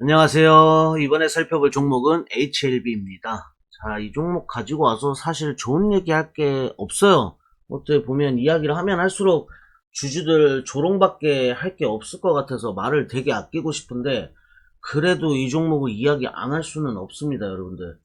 안녕하세요. 이번에 살펴볼 종목은 HLB입니다. 자, 이 종목 가지고 와서 사실 좋은 얘기 할 게 없어요. 어떻게 보면 이야기를 하면 할수록 주주들 조롱밖에 할 게 없을 것 같아서 말을 되게 아끼고 싶은데 그래도 이 종목을 이야기 안 할 수는 없습니다, 여러분들.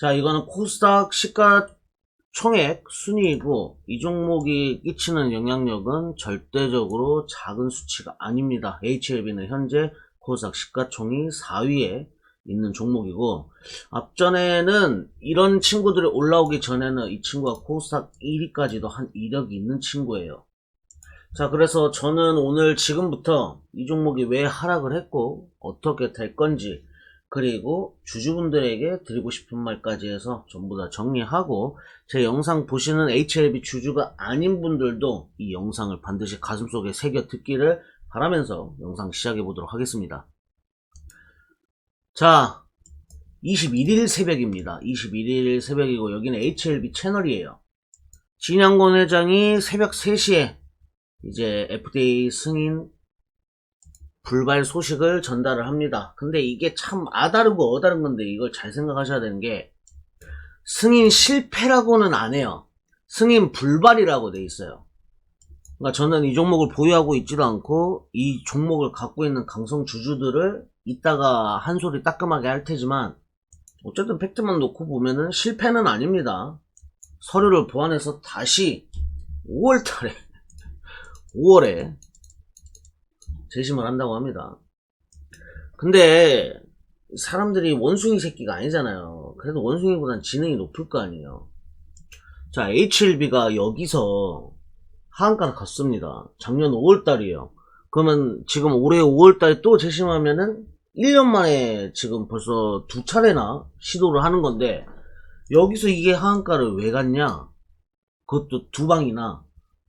자, 이거는 코스닥 시가 총액 순위이고 이 종목이 끼치는 영향력은 절대적으로 작은 수치가 아닙니다. HLB는 현재 코스닥 시가총이 4위에 있는 종목이고 앞전에는 이런 친구들이 올라오기 전에는 이 친구가 코스닥 1위까지도 한 이력이 있는 친구예요. 자, 그래서 저는 오늘 지금부터 이 종목이 왜 하락을 했고 어떻게 될 건지 그리고 주주분들에게 드리고 싶은 말까지 해서 전부 다 정리하고 제 영상 보시는 HLB 주주가 아닌 분들도 이 영상을 반드시 가슴속에 새겨 듣기를 바라면서 영상 시작해 보도록 하겠습니다. 자, 21일 새벽입니다. 21일 새벽이고 여기는 HLB 채널이에요. 진양권 회장이 새벽 3시에 이제 FDA 승인 불발 소식을 전달을 합니다. 근데 이게 참 아다르고 어다른 건데 이걸 잘 생각하셔야 되는 게 승인 실패라고는 안 해요. 승인 불발이라고 돼 있어요. 그러니까 저는 이 종목을 보유하고 있지도 않고 이 종목을 갖고 있는 강성 주주들을 이따가 한 소리 따끔하게 할 테지만 어쨌든 팩트만 놓고 보면은 실패는 아닙니다. 서류를 보완해서 다시 5월달에 5월에 재심을 한다고 합니다. 근데 사람들이 원숭이 새끼가 아니잖아요. 그래도 원숭이보단 지능이 높을 거 아니에요. 자, HLB가 여기서 하한가를 갔습니다. 작년 5월달이에요. 그러면 지금 올해 5월달에 또 재심하면은 1년 만에 지금 벌써 두 차례나 시도를 하는 건데 여기서 이게 하한가를 왜 갔냐? 그것도 두 방이나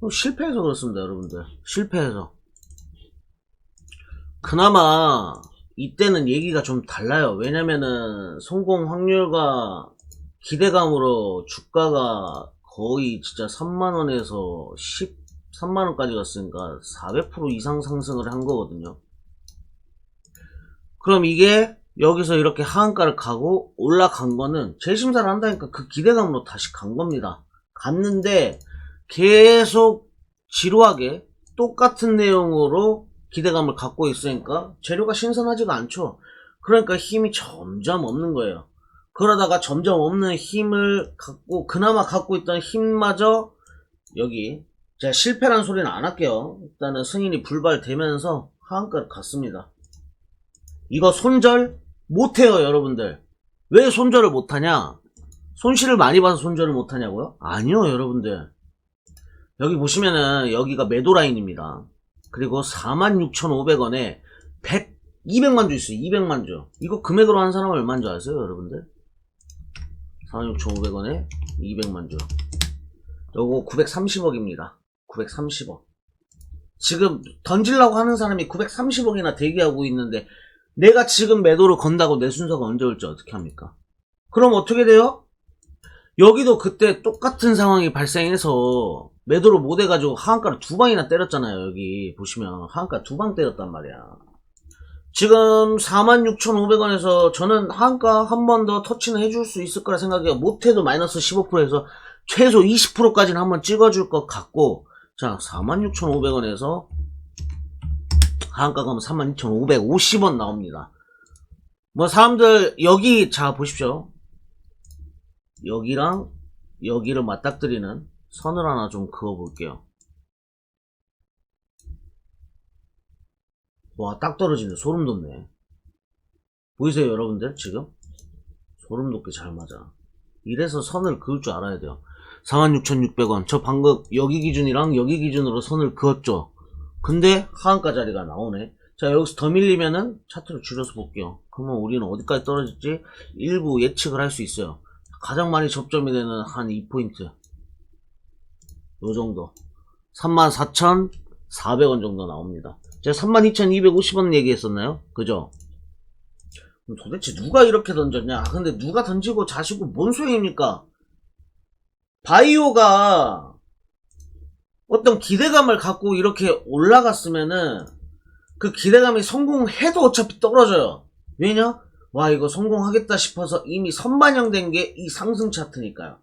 어, 실패해서 그렇습니다, 여러분들. 실패해서. 그나마 이때는 얘기가 좀 달라요. 왜냐면은 성공 확률과 기대감으로 주가가 거의 진짜 3만원에서 13만원까지 갔으니까 400% 이상 상승을 한 거거든요. 그럼 이게 여기서 이렇게 하한가를 가고 올라간 거는 재심사를 한다니까 그 기대감으로 다시 간 겁니다. 갔는데 계속 지루하게 똑같은 내용으로 기대감을 갖고 있으니까 재료가 신선하지가 않죠. 그러니까 힘이 점점 없는 거예요. 그러다가 점점 없는 힘을 갖고 그나마 갖고 있던 힘마저 여기 제가 실패란 소리는 안 할게요. 일단은 승인이 불발되면서 하한가를 갔습니다. 이거 손절 못해요, 여러분들. 왜 손절을 못하냐? 손실을 많이 봐서 손절을 못하냐고요? 아니요, 여러분들. 여기 보시면은 여기가 매도 라인입니다. 그리고 46,500원에 100, 200만 주 있어요. 200만 주. 이거 금액으로 하는 사람은 얼마인 줄 아세요, 여러분들? 46,500원에 200만 주. 요거 930억입니다. 930억. 지금 던지려고 하는 사람이 930억이나 대기하고 있는데 내가 지금 매도를 건다고 내 순서가 언제 올지 어떻게 합니까? 그럼 어떻게 돼요? 여기도 그때 똑같은 상황이 발생해서 매도를 못 해가지고 하한가를 두 방이나 때렸잖아요. 여기 보시면 하한가 두 방 때렸단 말이야. 지금 46,500원에서 저는 하한가 한 번 더 터치는 해줄 수 있을 거라 생각해요. 못해도 마이너스 15%에서 최소 20%까지는 한번 찍어줄 것 같고 자 46,500원에서 하한가 가면 32,550원 나옵니다. 뭐 사람들 여기 자 보십시오. 여기랑 여기를 맞닥뜨리는 선을 하나 좀 그어 볼게요. 와, 딱 떨어지네. 소름 돋네. 보이세요, 여러분들? 지금? 소름 돋게 잘 맞아. 이래서 선을 그을 줄 알아야 돼요. 46,600원. 저 방금 여기 기준이랑 여기 기준으로 선을 그었죠. 근데 하한가 자리가 나오네. 자, 여기서 더 밀리면은 차트를 줄여서 볼게요. 그러면 우리는 어디까지 떨어질지 일부 예측을 할 수 있어요. 가장 많이 접점이 되는 한 2포인트. 요 정도. 34,400원 정도 나옵니다. 제가 32,250원 얘기했었나요? 그죠? 도대체 누가 이렇게 던졌냐? 근데 누가 던지고 자시고 뭔 소용입니까? 바이오가 어떤 기대감을 갖고 이렇게 올라갔으면은 그 기대감이 성공해도 어차피 떨어져요. 왜냐? 와, 이거 성공하겠다 싶어서 이미 선반영된 게 이 상승 차트니까요.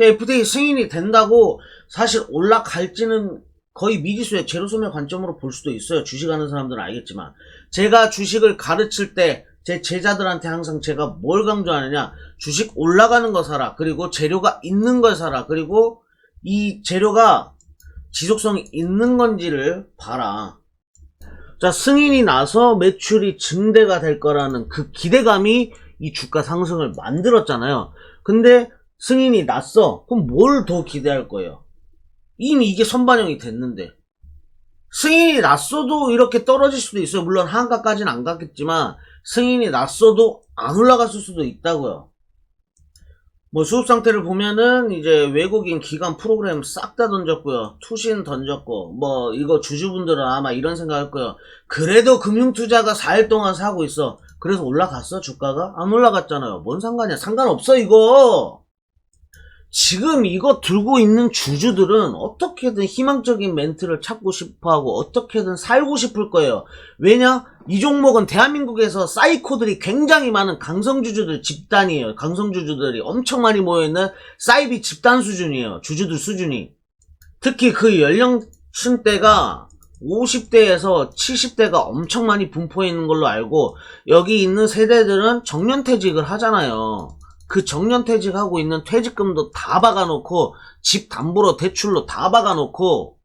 FDA 승인이 된다고 사실 올라갈지는 거의 미지수의 제로섬의 관점으로 볼 수도 있어요. 주식하는 사람들은 알겠지만. 제가 주식을 가르칠 때 제 제자들한테 항상 제가 뭘 강조하느냐. 주식 올라가는 거 사라. 그리고 재료가 있는 걸 사라. 그리고 이 재료가 지속성이 있는 건지를 봐라. 자, 승인이 나서 매출이 증대가 될 거라는 그 기대감이 이 주가 상승을 만들었잖아요. 근데 승인이 났어. 그럼 뭘 더 기대할 거예요? 이미 이게 선반영이 됐는데. 승인이 났어도 이렇게 떨어질 수도 있어요. 물론 한가까지는 안 갔겠지만, 승인이 났어도 안 올라갔을 수도 있다고요. 뭐 수급 상태를 보면은 이제 외국인 기관 프로그램 싹 다 던졌고요. 투신 던졌고 뭐 이거 주주분들은 아마 이런 생각할 거예요. 그래도 금융투자가 4일 동안 사고 있어. 그래서 올라갔어 주가가? 안 올라갔잖아요. 뭔 상관이야? 상관없어 이거. 지금 이거 들고 있는 주주들은 어떻게든 희망적인 멘트를 찾고 싶어 하고 어떻게든 살고 싶을 거예요. 왜냐? 이 종목은 대한민국에서 사이코들이 굉장히 많은 강성주주들 집단이에요. 강성주주들이 엄청 많이 모여있는 사이비 집단 수준이에요. 주주들 수준이. 특히 그 연령층대가 50대에서 70대가 엄청 많이 분포해 있는 걸로 알고 여기 있는 세대들은 정년퇴직을 하잖아요. 그 정년 퇴직하고 있는 퇴직금도 다 박아놓고 집 담보로 대출로 다 박아놓고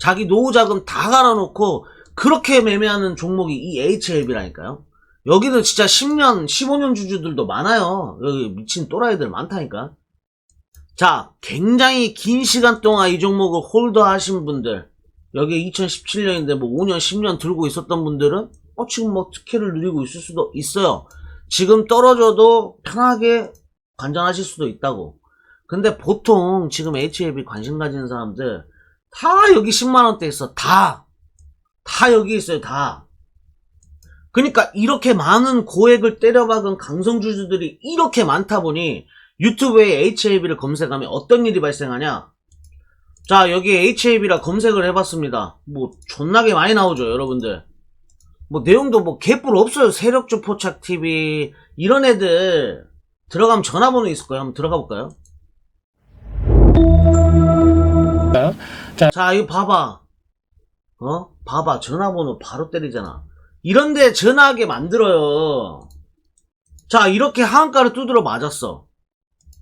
자기 노후 자금 다 갈아놓고 그렇게 매매하는 종목이 이 HLB라니까요. 여기는 진짜 10년, 15년 주주들도 많아요. 여기 미친 또라이들 많다니까. 자, 굉장히 긴 시간 동안 이 종목을 홀더 하신 분들, 여기 2017년인데 뭐 5년, 10년 들고 있었던 분들은, 어, 지금 뭐 특혜를 누리고 있을 수도 있어요. 지금 떨어져도 편하게 관전하실 수도 있다고. 근데 보통 지금 HLB 관심 가지는 사람들, 다 여기 10만원대 있어. 다. 다 여기 있어요, 다. 그러니까 이렇게 많은 고액을 때려박은 강성주주들이 이렇게 많다 보니 유튜브에 HAB를 검색하면 어떤 일이 발생하냐? 자, 여기 HAB라 검색을 해봤습니다. 뭐, 존나게 많이 나오죠, 여러분들. 뭐, 내용도 뭐, 개뿔 없어요. 세력주 포착TV. 이런 애들. 들어가면 전화번호 있을 거예요. 한번 들어가 볼까요? 자, 이거 봐봐. 어? 봐봐. 전화번호 바로 때리잖아. 이런데 전화하게 만들어요. 자, 이렇게 하한가를 두드려 맞았어.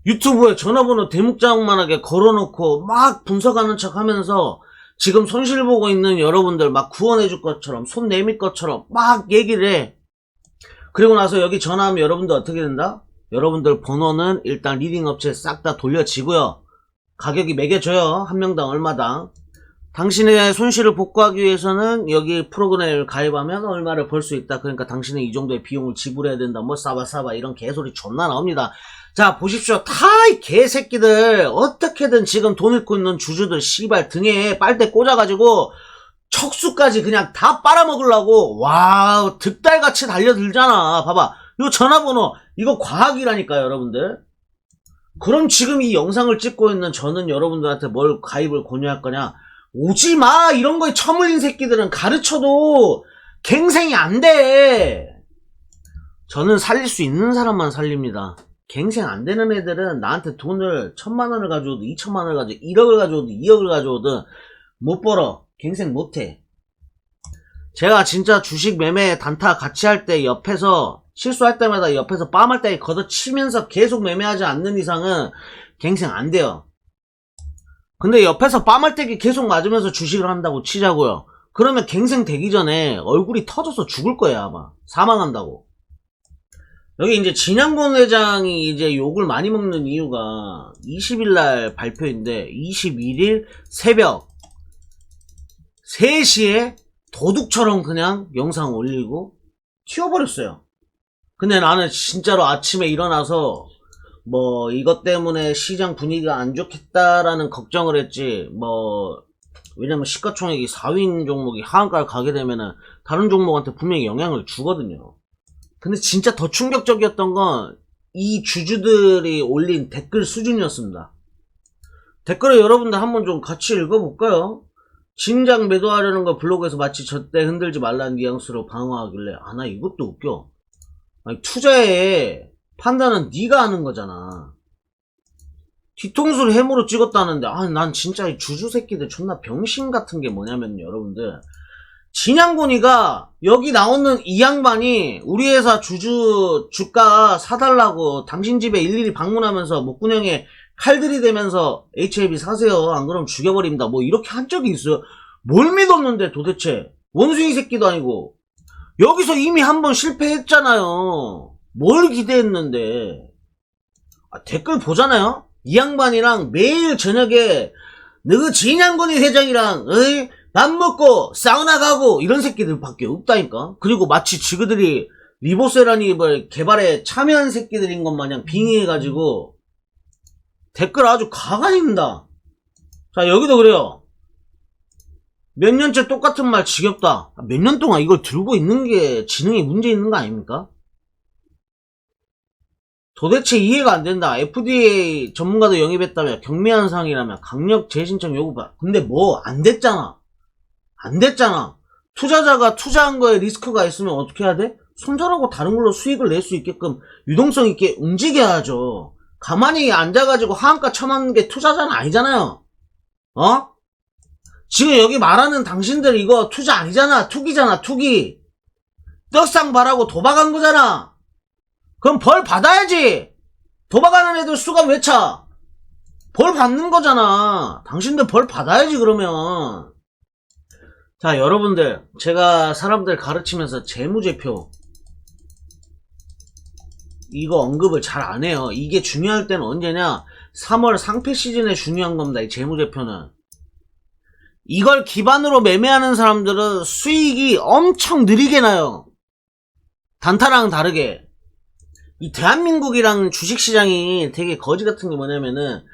유튜브에 전화번호 대문짝만하게 걸어놓고 막 분석하는 척 하면서 지금 손실 보고 있는 여러분들 막 구원해 줄 것처럼 손 내밀 것처럼 막 얘기를 해. 그리고 나서 여기 전화하면 여러분들 어떻게 된다? 여러분들 번호는 일단 리딩 업체에 싹 다 돌려지고요. 가격이 매겨져요. 한 명당 얼마당. 당신의 손실을 복구하기 위해서는 여기 프로그램을 가입하면 얼마를 벌 수 있다. 그러니까 당신은 이 정도의 비용을 지불해야 된다. 뭐 싸바 싸바 이런 개소리 존나 나옵니다. 자 보십시오. 다 이 개새끼들 어떻게든 지금 돈 잃고 있는 주주들 씨발 등에 빨대 꽂아가지고 척수까지 그냥 다 빨아먹으려고 와 득달같이 달려들잖아. 봐봐. 이 전화번호 이거 과학이라니까요 여러분들. 그럼 지금 이 영상을 찍고 있는 저는 여러분들한테 뭘 가입을 권유할 거냐? 오지 마! 이런 거에 처물린 새끼들은 가르쳐도 갱생이 안 돼! 저는 살릴 수 있는 사람만 살립니다. 갱생 안 되는 애들은 나한테 돈을 천만 원을 가져오든 이천만 원을 가져오든 1억을 가져오든 2억을 가져오든 못 벌어. 갱생 못 해. 제가 진짜 주식 매매 단타 같이 할 때 옆에서 실수할 때마다 옆에서 빰할 때 걷어치면서 계속 매매하지 않는 이상은 갱생 안 돼요. 근데 옆에서 빰알때기 계속 맞으면서 주식을 한다고 치자고요. 그러면 갱생 되기 전에 얼굴이 터져서 죽을 거예요, 아마. 사망한다고. 여기 이제 진양권 회장이 이제 욕을 많이 먹는 이유가 20일날 발표인데 21일 새벽 3시에 도둑처럼 그냥 영상 올리고 튀어버렸어요. 근데 나는 진짜로 아침에 일어나서 뭐 이것 때문에 시장 분위기가 안 좋겠다라는 걱정을 했지 뭐 왜냐면 시가총액이 4위인 종목이 하한가를 가게 되면은 다른 종목한테 분명히 영향을 주거든요. 근데 진짜 더 충격적이었던 건 이 주주들이 올린 댓글 수준이었습니다. 댓글을 여러분들 한번 좀 같이 읽어볼까요? 진작 매도하려는 거 블로그에서 마치 저때 흔들지 말라는 뉘앙스로 방어하길래 아 나 이것도 웃겨. 아니, 투자에 판단은 네가 하는 거잖아. 뒤통수를 해모로 찍었다는데 아 난 진짜 이 주주 새끼들 존나 병신 같은 게 뭐냐면 여러분들 진양곤이가 여기 나오는 이 양반이 우리 회사 주주 주가 사달라고 당신 집에 일일이 방문하면서 목구멍에 칼들이 대면서 HLB 사세요. 안 그러면 죽여버립니다. 뭐 이렇게 한 적이 있어요? 뭘 믿었는데 도대체? 원숭이 새끼도 아니고. 여기서 이미 한 번 실패했잖아요. 뭘 기대했는데? 아, 댓글 보잖아요? 이 양반이랑 매일 저녁에 너그 진양곤이 회장이랑 어이? 밥 먹고 사우나 가고 이런 새끼들밖에 없다니까. 그리고 마치 지그들이 리보세라니 뭐 개발에 참여한 새끼들인 것 마냥 빙의해가지고 댓글 아주 가관입니다. 자 여기도 그래요. 몇 년째 똑같은 말 지겹다. 아, 몇년 동안 이걸 들고 있는 게 지능에 문제 있는 거 아닙니까? 도대체 이해가 안 된다. FDA 전문가도 영입했다며 경미한 상황이라며 강력 재신청 요구받. 근데 뭐 안 됐잖아. 안 됐잖아. 투자자가 투자한 거에 리스크가 있으면 어떻게 해야 돼? 손절하고 다른 걸로 수익을 낼 수 있게끔 유동성 있게 움직여야죠. 가만히 앉아가지고 하한가 쳐맞는 게 투자자는 아니잖아요. 어? 지금 여기 말하는 당신들 이거 투자 아니잖아. 투기잖아, 투기. 떡상 바라고 도박한 거잖아. 그럼 벌 받아야지. 도박하는 애들 수가 왜 차? 벌 받는 거잖아. 당신들 벌 받아야지 그러면. 자 여러분들 제가 사람들 가르치면서 재무제표 이거 언급을 잘 안 해요. 이게 중요할 때는 언제냐? 3월 상패 시즌에 중요한 겁니다. 이 재무제표는. 이걸 기반으로 매매하는 사람들은 수익이 엄청 느리게 나요. 단타랑 다르게. 이 대한민국이랑 주식시장이 되게 거지 같은 게 뭐냐면은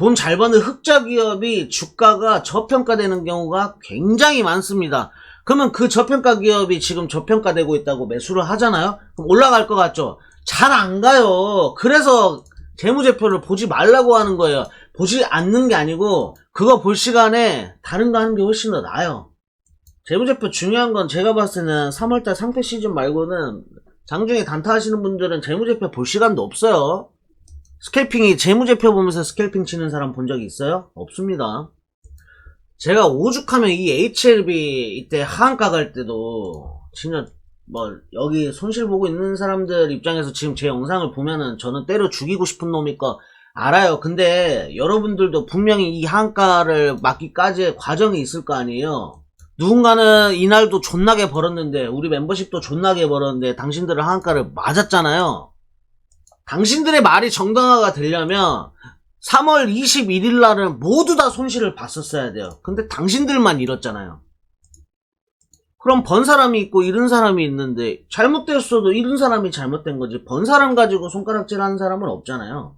돈 잘 버는 흑자 기업이 주가가 저평가되는 경우가 굉장히 많습니다. 그러면 그 저평가 기업이 지금 저평가되고 있다고 매수를 하잖아요? 그럼 올라갈 것 같죠? 잘 안 가요. 그래서 재무제표를 보지 말라고 하는 거예요. 보지 않는 게 아니고 그거 볼 시간에 다른 거 하는 게 훨씬 더 나아요. 재무제표 중요한 건 제가 봤을 때는 3월달 상패 시즌 말고는 장중에 단타 하시는 분들은 재무제표 볼 시간도 없어요. 스캘핑이 재무제표 보면서 스캘핑 치는 사람 본 적이 있어요? 없습니다. 제가 오죽하면 이 HLB 이때 하한가 갈 때도 진짜 뭐 여기 손실 보고 있는 사람들 입장에서 지금 제 영상을 보면은 저는 때려 죽이고 싶은 놈이니까 알아요. 근데 여러분들도 분명히 이 하한가를 맞기까지의 과정이 있을 거 아니에요. 누군가는 이날도 존나게 벌었는데 우리 멤버십도 존나게 벌었는데 당신들은 하한가를 맞았잖아요. 당신들의 말이 정당화가 되려면 3월 21일 날은 모두 다 손실을 봤었어야 돼요. 근데 당신들만 잃었잖아요. 그럼 번 사람이 있고 잃은 사람이 있는데 잘못됐어도 잃은 사람이 잘못된 거지 번 사람 가지고 손가락질 하는 사람은 없잖아요.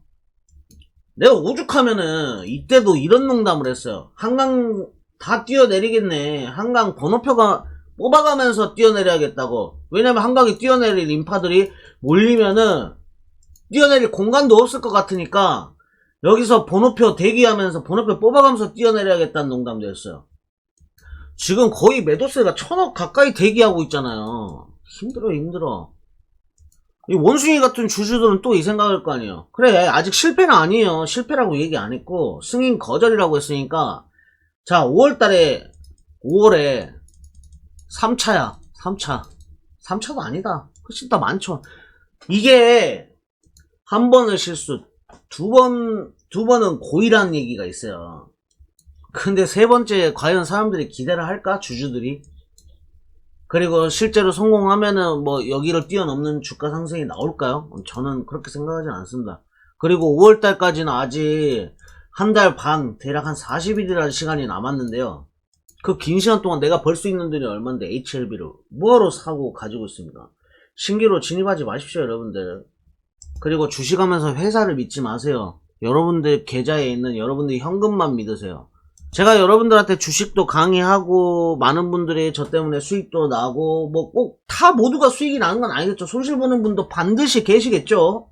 내가 오죽하면은 이때도 이런 농담을 했어요. 한강 다 뛰어내리겠네. 한강 번호표가 뽑아가면서 뛰어내려야겠다고. 왜냐면 한강에 뛰어내릴 인파들이 몰리면은 뛰어내릴 공간도 없을 것 같으니까 여기서 번호표 대기하면서 번호표 뽑아가면서 뛰어내려야겠다는 농담도 했어요. 지금 거의 매도세가 천억 가까이 대기하고 있잖아요. 힘들어 힘들어. 이 원숭이 같은 주주들은 또 이 생각할 거 아니에요. 그래 아직 실패는 아니에요. 실패라고 얘기 안 했고 승인 거절이라고 했으니까 자 5월달에 5월에 3차야 3차 3차도 아니다. 훨씬 더 많죠. 이게 한 번은 실수 두 번, 두 번은 고의라는 얘기가 있어요. 근데 세 번째, 과연 사람들이 기대를 할까? 주주들이? 그리고 실제로 성공하면은 뭐 여기를 뛰어넘는 주가 상승이 나올까요? 저는 그렇게 생각하진 않습니다. 그리고 5월달까지는 아직 한 달 반, 대략 한 40일이라는 시간이 남았는데요. 그 긴 시간 동안 내가 벌 수 있는 돈이 얼만데 HLB를 뭐하러 사고 가지고 있습니까? 신기로 진입하지 마십시오, 여러분들. 그리고 주식하면서 회사를 믿지 마세요. 여러분들 계좌에 있는 여러분들 현금만 믿으세요. 제가 여러분들한테 주식도 강의하고 많은 분들이 저 때문에 수익도 나고 뭐 꼭 다 모두가 수익이 나는 건 아니겠죠. 손실 보는 분도 반드시 계시겠죠.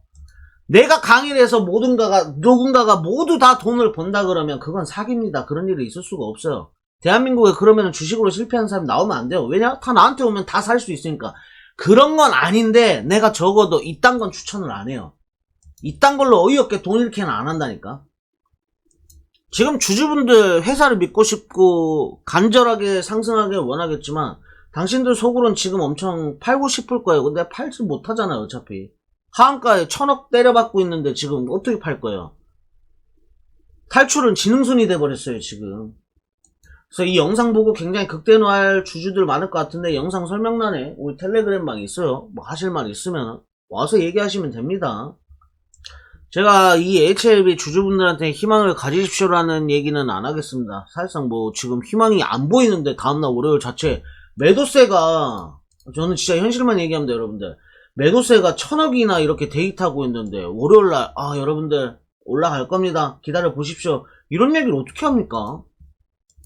내가 강의를 해서 모든가가 누군가가 모두 다 돈을 번다 그러면 그건 사기입니다. 그런 일이 있을 수가 없어요. 대한민국에 그러면 주식으로 실패한 사람이 나오면 안 돼요. 왜냐? 다 나한테 오면 다 살 수 있으니까. 그런 건 아닌데 내가 적어도 이딴 건 추천을 안 해요. 이딴 걸로 어이없게 돈 잃게는 안 한다니까. 지금 주주분들 회사를 믿고 싶고 간절하게 상승하길 원하겠지만 당신들 속으론 지금 엄청 팔고 싶을 거예요. 근데 팔지 못하잖아요, 어차피. 하한가에 천억 때려받고 있는데 지금 어떻게 팔 거예요? 탈출은 지능순이 돼버렸어요, 지금. 그래서 이 영상 보고 굉장히 극대노할 주주들 많을 것 같은데 영상 설명란에 우리 텔레그램방이 있어요. 뭐 하실 말 있으면 와서 얘기하시면 됩니다. 제가 이 HLB 주주분들한테 희망을 가지십시오라는 얘기는 안 하겠습니다. 사실상 뭐 지금 희망이 안 보이는데 다음날 월요일 자체 매도세가 저는 진짜 현실만 얘기합니다 여러분들 매도세가 천억이나 이렇게 데이트하고 있는데 월요일날 아 여러분들 올라갈 겁니다 기다려 보십시오 이런 얘기를 어떻게 합니까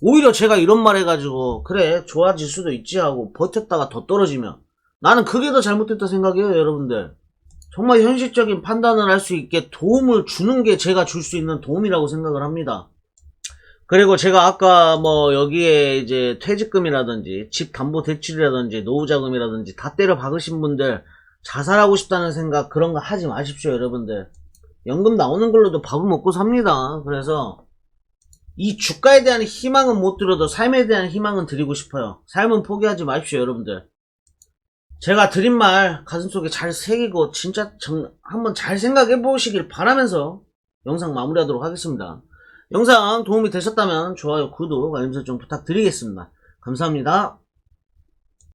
오히려 제가 이런 말 해가지고 그래 좋아질 수도 있지 하고 버텼다가 더 떨어지면 나는 그게 더 잘못됐다 생각해요 여러분들. 정말 현실적인 판단을 할 수 있게 도움을 주는 게 제가 줄 수 있는 도움이라고 생각을 합니다. 그리고 제가 아까 뭐 여기에 이제 퇴직금이라든지 집 담보 대출이라든지 노후 자금이라든지 다 때려 박으신 분들 자살하고 싶다는 생각 그런 거 하지 마십시오 여러분들. 연금 나오는 걸로도 밥을 먹고 삽니다. 그래서 이 주가에 대한 희망은 못 들어도 삶에 대한 희망은 드리고 싶어요 삶은 포기하지 마십시오 여러분들 제가 드린 말 가슴속에 잘 새기고 진짜 정- 한번 잘 생각해 보시길 바라면서 영상 마무리하도록 하겠습니다 영상 도움이 되셨다면 좋아요, 구독, 알림 설정 부탁드리겠습니다. 감사합니다.